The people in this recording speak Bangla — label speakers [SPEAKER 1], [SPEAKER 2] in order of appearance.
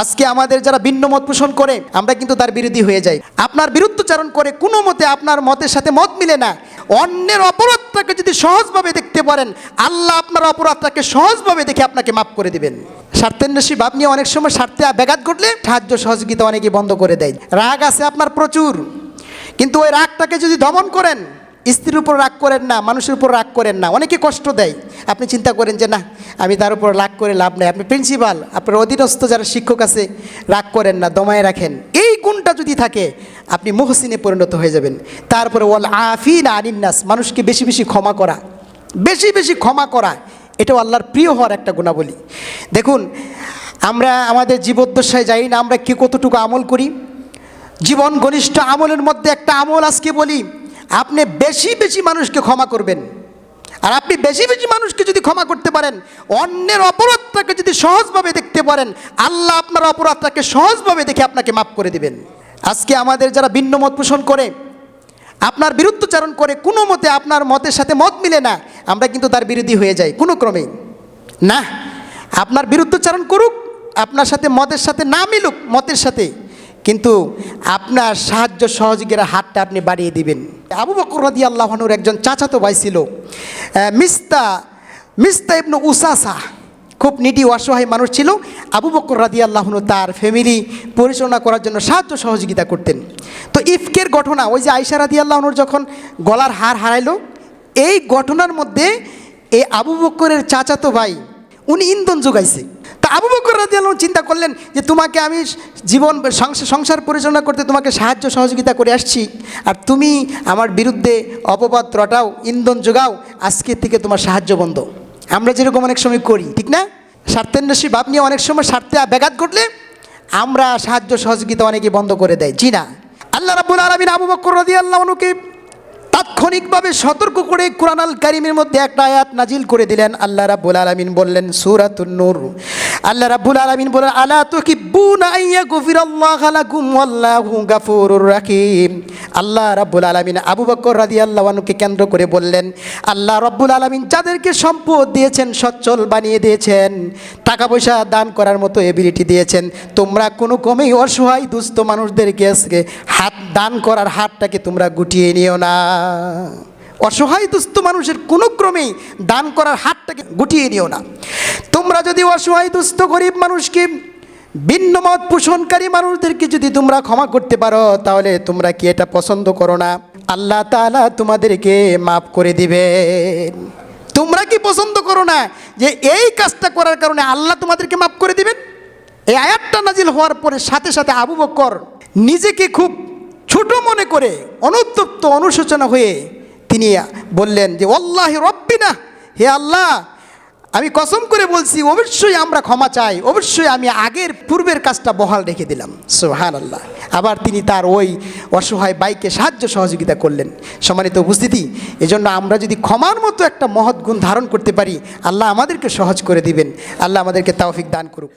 [SPEAKER 1] আজকে আমাদের যারা ভিন্ন মত পোষণ করে, আমরা কিন্তু তার বিরোধী হয়ে যাই। আপনার বিরুদ্ধচারণ করে কোনো মতে আপনার মতের সাথে মত মিলে না। অন্যের অপরাধটাকে যদি সহজভাবে দেখতে পারেন, আল্লাহ আপনার অপরাধটাকে সহজভাবে দেখে আপনাকে মাফ করে দিবেন। স্বার্থের নসি ভাব নিয়ে অনেক সময় স্বার্থে ব্যাঘাত ঘটলে সাহায্য সহযোগিতা অনেকে বন্ধ করে দেয়। রাগ আছে আপনার প্রচুর। কিন্তু ওই রাগটাকে যদি দমন করেন স্ত্রীর উপর রাগ করেন না, মানুষের উপর রাগ করেন না। অনেকে কষ্ট দেয়। আপনি চিন্তা করেন যে, না, আমি তার উপর রাগ করে লাভ নেই। আপনি প্রিন্সিপাল আপনার অধীনস্থ যারা শিক্ষক আছে, রাগ করেন না, দমায় রাখেন। এই গুণটা যদি থাকে, আপনি মহসিনে পরিণত হয়ে যাবেন। তারপরে, ওয়াল আফিন আনিন্নাস, মানুষকে বেশি বেশি ক্ষমা করা। বেশি বেশি ক্ষমা করা, এটাও আল্লাহর প্রিয় হওয়ার একটা গুণাবলী। দেখুন, আমরা আমাদের জীবদ্দশায় যাই না, আমরা কে কতটুকু আমল করি? জীবন ঘনিষ্ঠ আমলের মধ্যে একটা আমল আজকে বলি। আপনি বেশি বেশি মানুষকে ক্ষমা করবেন। আর আপনি বেশি বেশি মানুষকে যদি ক্ষমা করতে পারেন, অন্যের অপরাধটাকে যদি সহজভাবে দেখতে পারেন, আল্লাহ আপনার অপরাধটাকে সহজভাবে দেখে আপনাকে মাফ করে দিবেন। আজকে আমাদের যারা ভিন্ন মত পোষণ করে, আপনার বিরুদ্ধচারণ করে, কোনো মতে আপনার মতের সাথে মত মিলে না, আমরা কিন্তু তার বিরোধী হয়ে যাই, কোনো ক্রমেই। না, আপনার বিরুদ্ধচারণ করুক, আপনার সাথে মতের সাথে না মিলুক, মতের সাথে কিন্তু আপনার সাহায্য সহযোগীরা হাতটা আপনি বাড়িয়ে দিবেন। আবু বকর রাদি আল্লাহনুর একজন চাচাতো ভাই ছিল। মিস্তা মিস্তা ইবনু উসাসা খুব নিটি অসহায় মানুষ ছিল। আবু বকর রাদি আল্লাহনু তার ফ্যামিলি পরিচালনা করার জন্য সাহায্য সহযোগিতা করতেন। তো ইফকের ঘটনা, ওই যে আইসা রাদি আল্লাহনুর যখন গলার হার হারাইলো, এই ঘটনার মধ্যে এই আবু বকরের চাচাতো ভাই, উনি ইন্ধন যোগাইছে। তা আবু বকর রাজি আল্লাহ চিন্তা যে তোমাকে আমি জীবন সংসার পরিচালনা করতে তোমাকে সাহায্য, সহযোগিতা করে আসছি। আর তুমি আমার বিরুদ্ধে অপবাদ রটাও, ইন্ধন যোগাও, আজকের থেকে তোমার সাহায্য বন্ধ। আমরা যেরকম অনেক সময় করি, ঠিক না? স্বার্থের নসি ভাব নিয়ে অনেক সময় স্বার্থে ব্যাঘাত ঘটলে আমরা সাহায্য, সহযোগিতা অনেকে বন্ধ করে দেয়। জি না। আল্লাহ রাবুল আলমিন আবু বকর রাজি আল্লাহ অনুকে তাৎক্ষণিকভাবে সতর্ক করে কোরআন কারিমের মধ্যে একটা আয়াত নাজিল করে দিলেন। আল্লাহ রাব্বুল আলামিন বললেন, সূরাতুন নূর। আল্লাহ রাব্বুল আলামিন বললেন আলা তুহিব্বুনা আইয়া গফিরাল্লাহু লাকুম? ওয়াল্লাহু গাফুরুর রাহিম। আল্লাহ রাব্বুল আলামিন আবু বকর রাদিয়াল্লাহু আনহুকে কেন্দ্র করে বললেন, আল্লাহ রাব্বুল আলামিন যাদেরকে সম্পদ দিয়েছেন, সচ্ছল বানিয়ে দিয়েছেন টাকা পয়সা দান করার মতো এবিলিটি দিয়েছেন, তোমরা কোনো কমেই অসহায় দুস্থ মানুষদেরকে আজকে হাত দান করার হাতটাকে তোমরা গুটিয়ে নিও না। অসহায় দুস্থ মানুষের কোনো ক্রমেই দান করার হাতটাকে গুটিয়ে নিও না। তোমরা যদি অসহায় দুস্থ গরিব মানুষকে ভিন্ন মত পোষণকারী মানুষদেরকে যদি তোমরা ক্ষমা করতে পারো, তাহলে তোমরা কি এটা পছন্দ করো না? আল্লাহ তাআলা তোমাদেরকে মাফ করে দিবেন। তোমরা কি পছন্দ করো না যে এই কাজটা করার কারণে আল্লাহ তোমাদেরকে মাফ করে দিবেন? এই আয়াতটা নাজিল হওয়ার পরে সাথে সাথে আবু বকর নিজেকে খুব ছোট মনে করে অনুতপ্ত, অনুশোচনা হয়ে তিনি বললেন যে অল্লাহ রব্বিনা, হে আল্লাহ, আমি কসম করে বলছি, অবশ্যই আমরা ক্ষমা চাই, অবশ্যই আমি আগের পূর্বের কাজটা বহাল রেখে দিলাম। সোহান আল্লাহ আবার তিনি তার ওই অসহায় বাইকে সাহায্য সহযোগিতা করলেন। সম্মানিত উপস্থিতি, এজন্য আমরা যদি ক্ষমার মতো একটা মহৎ গুণ ধারণ করতে পারি, আল্লাহ আমাদেরকে সহজ করে দিবেন। আল্লাহ আমাদেরকে তাওফিক দান করুক।